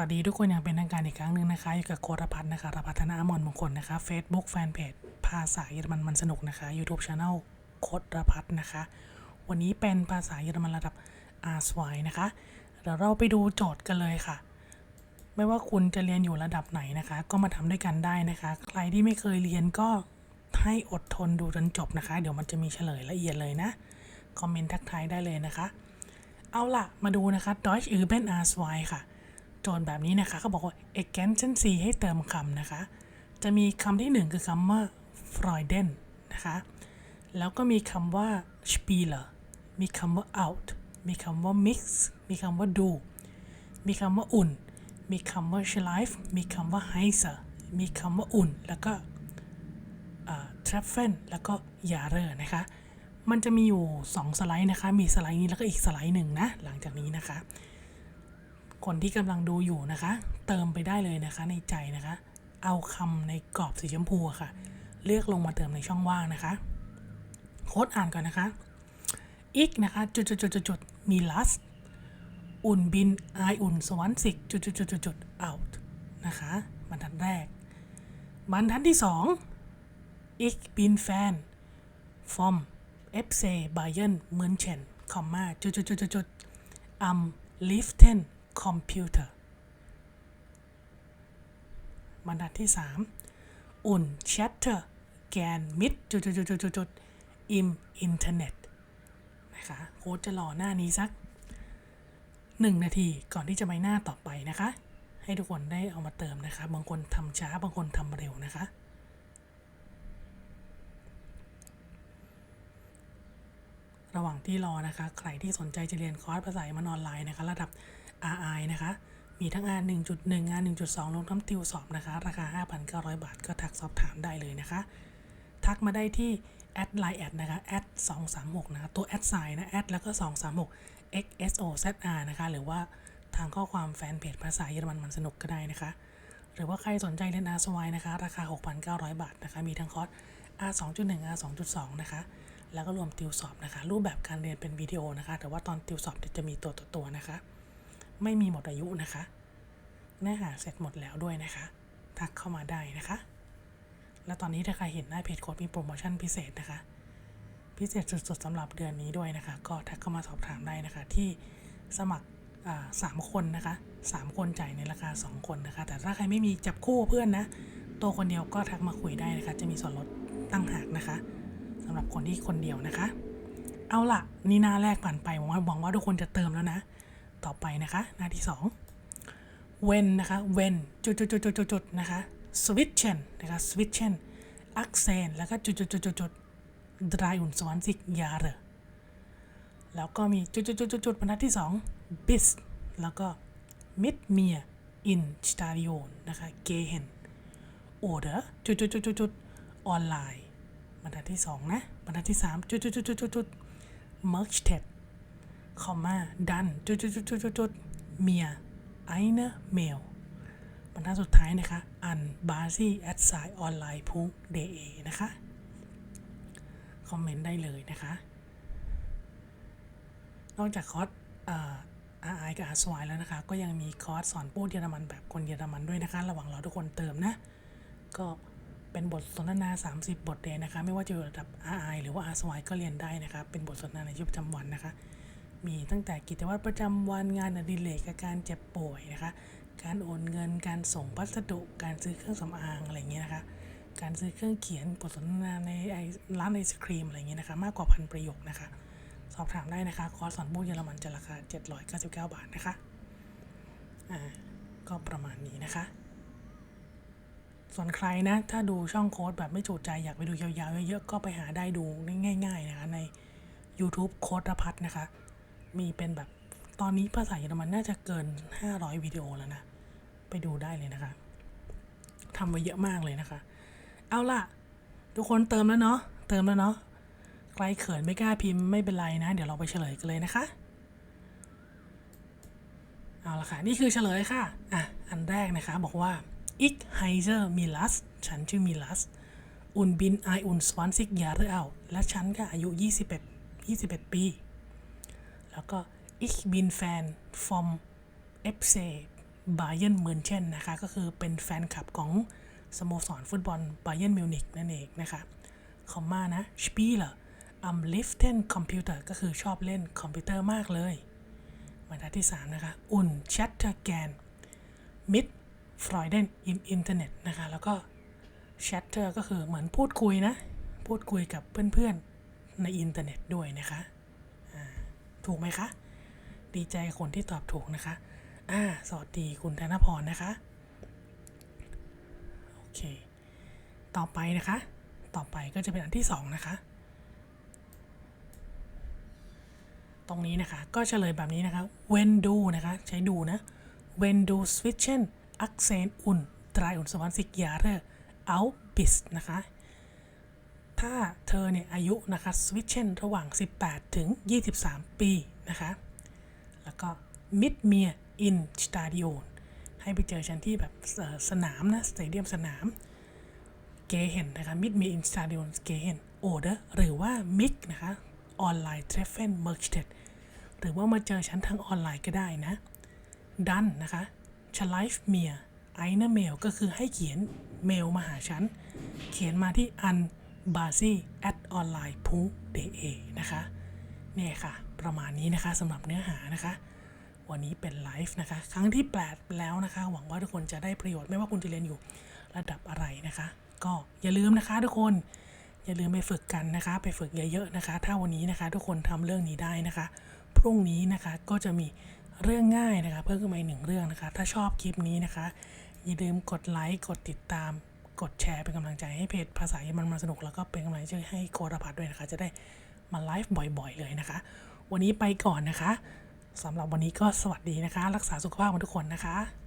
วัสดีทุกคนอย่างเป็นทางการอีกครั้งหนึ่งนะคะอยู่กับโครพัฒน์นะคะรพัฒนามอนมงคลนะคะ Facebook Fanpage ภาษาเยอรมันมันสนุกนะคะ YouTube Channel โคตรพัฒน์นะคะ วันนี้เป็นภาษาเยอรมันระดับ R2 นะคะเดี๋ยวเราไปดูโจทย์กันเลยค่ะ ไม่ว่าคุณจะเรียนอยู่ระดับไหนนะคะ ก็มาทำด้วยกันได้นะคะ ใครที่ไม่เคยเรียนก็ให้อดทนดูจนจบนะคะ เดี๋ยวมันจะมีเฉลยละเอียดเลยนะคอมเมนต์ทักทายได้เลยนะคะ เอาล่ะมาดูนะคะ Deutsch Urban R2 ค่ะ จทย์แบบนี้นะคะเขาบอกว่า ergänzen Sie ให้เติมคำนะคะ จะมีคำที่หนึ่งคือคำว่า Freuden นะคะ แล้วก็มีคำว่า Spieler มีคำว่า out มีคำว่า mix มีคำว่า do มีคำว่าอุ่น มีคำว่า schleif มีคำว่า heiser มีคำว่าอุ่น แล้วก็ทรัฟเฟนแล้วก็ยาเรอนะคะมันจะมีอยู่ 2 สไลด์นะคะ มีสไลด์นี้แล้วก็อีกสไลด์หนึ่งนะ หลังจากนี้นะคะ คนที่กำลังดูอยู่นะคะ เติมไปได้เลยนะคะในใจนะคะ เอาคำในกรอบสีชมพูค่ะ เลือกลงมาเติมในช่องว่างนะคะ โค้ดอ่านก่อนนะคะอีกนะคะจุดจุดจุดจุดจุดมีลัสอุ่นบินไออุ่นสวรรค์สิกจุดจุดจุดจุดจุด out นะคะบรรทัดแรก บรรทัดที่สอง Ich bin Fan vom FC Bayern München, Komma จุดจุดจุดจุดจุด am liebsten Computer บรรทัดที่สาม und chatte gern mit จุดจุดจุดจุดจุดจุด im Internet นะคะโค้ดจะรอหน้านี้สักหนึ่งนาทีก่อนที่จะไปหน้าต่อไปนะคะ ให้ทุกคนได้เอามาเติมนะคะ บางคนทำช้าบางคนทำเร็วนะคะระหว่างที่รอนะคะ ใครที่สนใจจะเรียนคอร์สภาษาเยอรมันออนไลน์นะคะ ระดับ RI นะคะ มีทั้ง R 1.1 R 1.2รวมทั้งติวสอบนะคะ ราคา 5,900 บาท ก็ทักสอบถามได้เลยนะคะ ทักมาได้ที่แอดไลน์แอดนะคะแอด236นะคะตัวแอดไซน์นะแอดแล้วก็ 236 XSOZR นะคะ หรือว่าทางข้อความแฟนเพจภาษาเยอรมันมันสนุกก็ได้นะคะ หรือว่าใครสนใจเรียน R2 นะคะ ราคา 6,900 บาทนะคะ มีทั้งคอร์ส R 2.1 R 2.2 นะคะ แล้วก็รวมติวสอบนะคะ รูปแบบการเรียนเป็นวิดีโอนะคะ แต่ว่าตอนติวสอบจะมีตัวต่อตัวนะคะ ไม่มีหมดอายุนะคะเนื้อหาเสร็จหมดแล้วด้วยนะคะ ทักเข้ามาได้นะคะ และตอนนี้ถ้าใครเห็นหน้าเพจโค้ดมีโปรโมชั่นพิเศษนะคะ พิเศษสุดๆสำหรับเดือนนี้ด้วยนะคะ ก็ทักเข้ามาสอบถามได้นะคะ ที่สมัครสามคนนะคะสามคนจ่ายในราคา 2 คนนะคะ แต่ถ้าใครไม่มีจับคู่เพื่อนนะ ตัวคนเดียวก็ทักมาคุยได้นะคะ จะมีส่วนลดตั้งหากนะคะสำหรับคนที่คนเดียวนะคะ เอาล่ะ นี่หน้าแรกผ่านไปหวังว่าหวังว่าทุกคนจะเติมแล้วนะ ต่อไปนะคะ หน้าที่ 2 when นะคะ when จุดจุดจุดจุดจุดจุดนะคะ switchen นะคะ switchen accent แล้วก็จุดจุดจุดจุดจุด drei und zwanzig Jahre แล้วก็มีจุดจุดจุดจุดจุดบรรทัดที่ 2 bis แล้วก็ mit mir in Stadion นะคะ gehen oder จุดจุดจุดจุดจุดออนไลน์บรรทัดที่ 2 นะ บรรทัดที่ 3 จุดจุดจุดจุดจุดจุด Merchtet คอมมาดันจุดจุดจุดจุดจุดจุดเมียไอเนอร์เมลบรรทัดสุดท้ายนะคะอันบาซี่แอดไซออนไลน์พูเดเอนะคะ คอมเมนต์ได้เลยนะคะ นอกจากคอร์สอาร์ไอกับอาร์สวายแล้วนะคะ ก็ยังมีคอร์สสอนพูดเยอรมันแบบคนเยอรมันด้วยนะคะ ระหว่างเราทุกคนเติมนะ ก็เป็นบทสนทนา 30 บทเรียนนะคะ ไม่ว่าจะอยู่ระดับ RI หรือว่า R2 ก็เรียนได้นะคะ เป็นบทสนทนาในชีวิตประจำวันนะคะ มีตั้งแต่กิจวัตรประจำวันงานอดิเรกการเจ็บป่วยนะคะ การโอนเงินการส่งพัสดุ การซื้อเครื่องสำอางอะไรเงี้ยนะคะ การซื้อเครื่องเขียนบทสนทนาในไอร้านไอศครีมอะไรเงี้ยนะคะ มากกว่าพันประโยคนะคะ สอบถามได้นะคะ คอร์สสอนพูดเยอรมันจะราคา 799 บาทนะคะ อ่า ก็ประมาณนี้นะคะส่วนใครนะ ถ้าดูช่องโค้ดแบบไม่จูดใจอยากไปดูยาวๆ เยอะๆ ก็ไปหาได้ดูง่ายๆนะคะใน YouTube โค้ดรพัฒนะคะ มีเป็นแบบตอนนี้ภาษาเยอรมันน่าจะเกิน 500 วิดีโอแล้วนะ ไปดูได้เลยนะคะทำไว้เยอะมากเลยนะคะ เอาล่ะ ทุกคนเติมแล้วเนาะเติมแล้วเนาะใครเขินไม่กล้าพิมพ์ไม่เป็นไรนะ เดี๋ยวเราไปเฉลยกันเลยนะคะ เอาละค่ะ นี่คือเฉลยค่ะ อะ อันแรกนะคะ บอกว่า ich heiße Milas ฉันชื่อ Milas und bin 21 Jahre alt และฉันก็อายุ 21 21 ปี แล้วก็ ich bin Fan vom FC บ a เย r n นเม n นเชนนะคะ ก็คือเป็นแฟนคลับของสโมสรฟุตบอลบ a เย r n นมิวนิกนั่นเองนะคะคอมมานะ Spieler am liefsten Computer ก็คือชอบเล่นคอมพิวเตอร์มากเลยบรรทัดที่ 3 นะคะอุ่น Chatter gan mit Freuden im Internet นะคะ แล้วก็ Chatter ก็คือเหมือนพูดคุยนะ พูดคุยกับเพื่อนๆ ในอินเทอร์เน็ตด้วยนะคะ ถูกไหมคะ ดีใจคนที่ตอบถูกนะคะ อ่า สวัสดีคุณธนพรนะคะ โอเค ต่อไปนะคะ ต่อไปก็จะเป็นอันที่2นะคะ ตรงนี้นะคะ ก็เฉลยแบบนี้นะคะ when do นะคะ ใช้ดูนะ when do switchen accent un 23 Jahre out bis นะคะ ถ้าเธอเนี่ยอายุนะคะ switchen ระหว่าง 18 ถึง 23 ปีนะคะ แล้วก็ mid m e r in stadion ให้ไปเจอฉันที่แบบสนามนะสเตเดียมสนามเกเห็นนะคะ mid m e r in stadion เกเห็น oder หรือว่า mix นะคะ online treffen m e r c h t หรือว่ามาเจอฉันทางออนไลน์ก็ได้นะดันนะคะ c h l i f m e r eine Mail ก็คือให้เขียนเมลมาหาฉัน เขียนมาที่ an b a s i at online de นะคะเนี่ยค่ะ ประมาณนี้นะคะสำหรับเนื้อหานะคะ วันนี้เป็นไลฟ์นะคะ ครั้งที่ 8 แล้วนะคะ หวังว่าทุกคนจะได้ประโยชน์ไม่ว่าคุณจะเรียนอยู่ระดับอะไรนะคะ ก็อย่าลืมนะคะทุกคนอย่าลืมไปฝึกกันนะคะ ไปฝึกเยอะๆนะคะ ถ้าวันนี้นะคะทุกคนทำเรื่องนี้ได้นะคะ พรุ่งนี้นะคะก็จะมีเรื่องง่ายนะคะ เพิ่มขึ้นมาอีกหนึ่งเรื่องนะคะ ถ้าชอบคลิปนี้นะคะ อย่าลืมกดไลค์กดติดตาม กดแชร์เป็นกำลังใจให้เพจภาษาเยอรมันมาสนุก แล้วก็เป็นกำลังใจให้โคดพัดด้วยนะคะ จะได้มาไลฟ์บ่อยๆ เลยนะคะ วันนี้ไปก่อนนะคะสำหรับวันนี้ก็สวัสดีนะคะ รักษาสุขภาพของทุกคนนะคะ